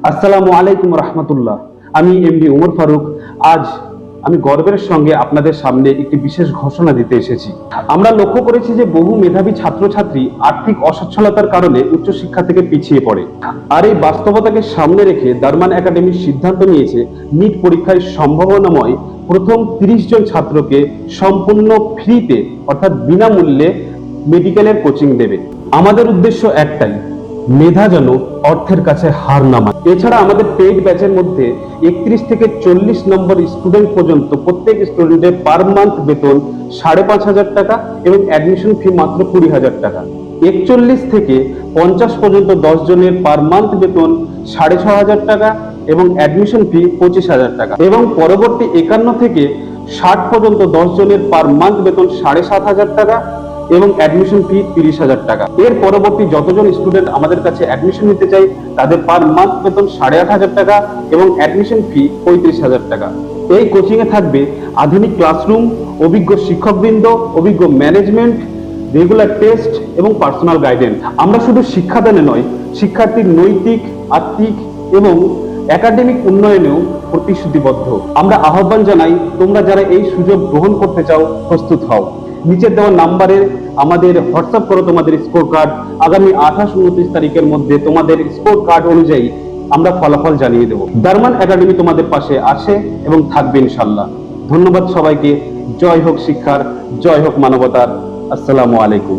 আসসালামু আলাইকুম রহমতুল্লাহ। আমি এমডি উমর ফারুক। আজ আমি গর্বের সঙ্গে আপনাদের সামনে একটি বিশেষ ঘোষণা দিতে এসেছি। আমরা লক্ষ্য করেছি যে বহু মেধাবী ছাত্রছাত্রী আর্থিক অসচ্ছলতার কারণে উচ্চশিক্ষা থেকে পিছিয়ে পড়ে। আর এই বাস্তবতাকে সামনে রেখে দারমান একাডেমি সিদ্ধান্ত নিয়েছে, নিট পরীক্ষায় সম্ভাবনাময় প্রথম তিরিশ জন ছাত্রকে সম্পূর্ণ ফ্রিতে, অর্থাৎ বিনামূল্যে মেডিকেলের কোচিং দেবে। আমাদের উদ্দেশ্য একটাই মেধা যেন অর্থের কাছে হার না মানে এছাড়া আমাদের পেইড ব্যাচের মধ্যে একত্রিশ থেকে চল্লিশ নম্বর স্টুডেন্ট পর্যন্ত প্রত্যেক স্টুডেন্টের পার মান্থ বেতন সাড়ে পাঁচ হাজার টাকা এবং অ্যাডমিশন ফি মাত্র কুড়ি হাজার টাকা। একচল্লিশ থেকে পঞ্চাশ পর্যন্ত দশ জনের পার মান্থ বেতন সাড়ে ছ হাজার টাকা এবং অ্যাডমিশন ফি পঁচিশ হাজার টাকা। এবং পরবর্তী একান্ন থেকে ষাট পর্যন্ত দশ জনের পার মান্থ বেতন সাড়ে সাত হাজার টাকা এবং অ্যাডমিশন ফি তিরিশ হাজার টাকা। এর পরবর্তী যতজন স্টুডেন্ট আমাদের কাছে অ্যাডমিশন নিতে চাই তাদের পার মান্থ বেতন সাড়ে আট হাজার টাকা এবং অ্যাডমিশন ফি পঁয়ত্রিশ হাজার টাকা। এই কোচিং এ থাকবে আধুনিক ক্লাসরুম অভিজ্ঞ শিক্ষকবৃন্দ, অভিজ্ঞ ম্যানেজমেন্ট রেগুলার টেস্ট এবং পার্সোনাল গাইডেন্স আমরা শুধু শিক্ষাদানে নয়, শিক্ষার্থীর নৈতিক, আত্মিক এবং একাডেমিক উন্নয়নেও প্রতিশ্রুতিবদ্ধ। আমরা আহ্বান জানাই, তোমরা যারা এই সুযোগ গ্রহণ করতে চাও, প্রস্তুত হও। নিচের দেওয়া নাম্বারে আমাদের হোয়াটসঅ্যাপ করো তোমাদের স্কোর কার্ড। আগামী আঠাশ উনত্রিশ তারিখের মধ্যে তোমাদের স্কোর কার্ড অনুযায়ী আমরা ফলাফল জানিয়ে দেব। দারমান একাডেমি তোমাদের পাশে আছে এবং থাকবে ইনশাল্লাহ ধন্যবাদ সবাইকে। জয় হোক শিক্ষার, জয় হোক মানবতার। আসসালামু আলাইকুম।